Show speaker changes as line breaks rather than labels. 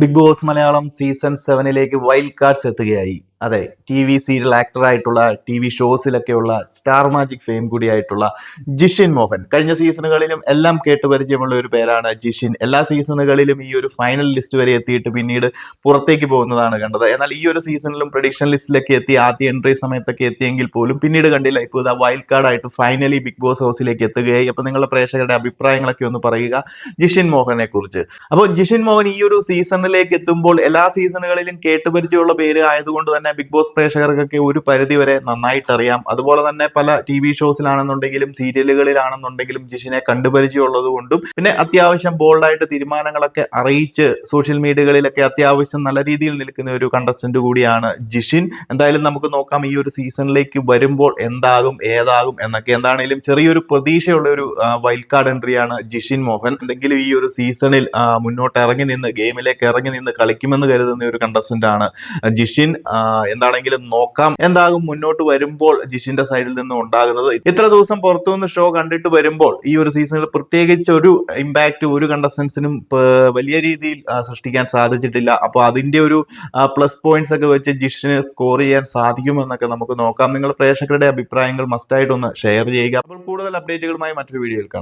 Big boss Malayalam season സെവനിലേക്ക് wild cards എത്തുകയായി. അതെ ടി വി സീരിയൽ ആക്ടറായിട്ടുള്ള ടി വി ഷോസിലൊക്കെയുള്ള സ്റ്റാർ മാജിക് ഫെയിം കൂടിയായിട്ടുള്ള ജിഷിൻ മോഹൻ. കഴിഞ്ഞ സീസണുകളിലും എല്ലാം കേട്ട് പരിചയമുള്ള ഒരു പേരാണ് ജിഷിൻ. എല്ലാ സീസണുകളിലും ഈ ഒരു ഫൈനൽ ലിസ്റ്റ് വരെ എത്തിയിട്ട് പിന്നീട് പുറത്തേക്ക് പോകുന്നതാണ് കണ്ടത്. എന്നാൽ ഈ ഒരു സീസണിലും പ്രഡിക്ഷൻ ലിസ്റ്റിലൊക്കെ എത്തി ആദ്യ എൻട്രി സമയത്തൊക്കെ എത്തിയെങ്കിൽ പോലും പിന്നീട് കണ്ടില്ല. ഇപ്പോൾ ഇതാ വൈൽഡ് കാർഡായിട്ട് ഫൈനലി ബിഗ് ബോസ് ഹൗസിലേക്ക് എത്തുകയായി. അപ്പോൾ നിങ്ങളുടെ പ്രേക്ഷകരുടെ അഭിപ്രായങ്ങളൊക്കെ ഒന്ന് പറയുക ജിഷിൻ മോഹനെ കുറിച്ച്. അപ്പോൾ ജിഷിൻ മോഹൻ ഈ ഒരു സീസണിലേക്ക് എത്തുമ്പോൾ എല്ലാ സീസണുകളിലും കേട്ടുപരിചയമുള്ള പേര് ആയതുകൊണ്ട് തന്നെ ബിഗ് ബോസ് പ്രേക്ഷകർക്കൊക്കെ ഒരു പരിധി വരെ നന്നായിട്ട് അറിയാം അതുപോലെ തന്നെ പല ടി വി ഷോസിലാണെന്നുണ്ടെങ്കിലും സീരിയലുകളിലാണെന്നുണ്ടെങ്കിലും ജിഷിനെ കണ്ടുപരിചയമുള്ളത് കൊണ്ടും പിന്നെ അത്യാവശ്യം ബോൾഡായിട്ട് തീരുമാനങ്ങളൊക്കെ അറിയിച്ച് സോഷ്യൽ മീഡിയകളിലൊക്കെ അത്യാവശ്യം നല്ല രീതിയിൽ നിൽക്കുന്ന ഒരു കണ്ടസ്റ്റന്റ് കൂടിയാണ് ജിഷിൻ. എന്തായാലും നമുക്ക് നോക്കാം ഈ ഒരു സീസണിലേക്ക് വരുമ്പോൾ എന്താകും ഏതാകും എന്നൊക്കെ. എന്താണെങ്കിലും ചെറിയൊരു പ്രതീക്ഷയുള്ള ഒരു വൈൽഡ് കാർഡ് എൻട്രിയാണ് ജിഷിൻ മോഹൻ. എന്തെങ്കിലും ഈ ഒരു സീസണിൽ മുന്നോട്ട് ഇറങ്ങി നിന്ന് ഗെയിമിലേക്ക് ഇറങ്ങി നിന്ന് കളിക്കുമെന്ന് കരുതുന്ന ഒരു കണ്ടസ്റ്റന്റ് ആണ് ജിഷിൻ. എന്താണെങ്കിലും നോക്കാം. എന്താകും മുന്നോട്ട് വരുമ്പോൾ ജിഷിന്റെ സൈഡിൽ നിന്ന് ഉണ്ടാകുന്നത്. ഇത്ര ദിവസം പുറത്തുനിന്ന് ഷോ കണ്ടിട്ട് വരുമ്പോൾ ഈ ഒരു സീസണിൽ പ്രത്യേകിച്ച് ഒരു ഇമ്പാക്റ്റ് ഒരു കണ്ടസ്റ്റൻസിനും വലിയ രീതിയിൽ സൃഷ്ടിക്കാൻ സാധിച്ചിട്ടില്ല. അപ്പോൾ അതിന്റെ ഒരു പ്ലസ് പോയിന്റ്സ് ഒക്കെ വെച്ച് ജിഷിന് സ്കോർ ചെയ്യാൻ സാധിക്കുമെന്നൊക്കെ നമുക്ക് നോക്കാം. നിങ്ങൾ പ്രേക്ഷകരുടെ അഭിപ്രായങ്ങൾ മസ്റ്റായിട്ടൊന്ന് ഷെയർ ചെയ്യുക. അപ്പോൾ കൂടുതൽ അപ്ഡേറ്റുകളുമായി മറ്റൊരു വീഡിയോയിൽ കാണാം.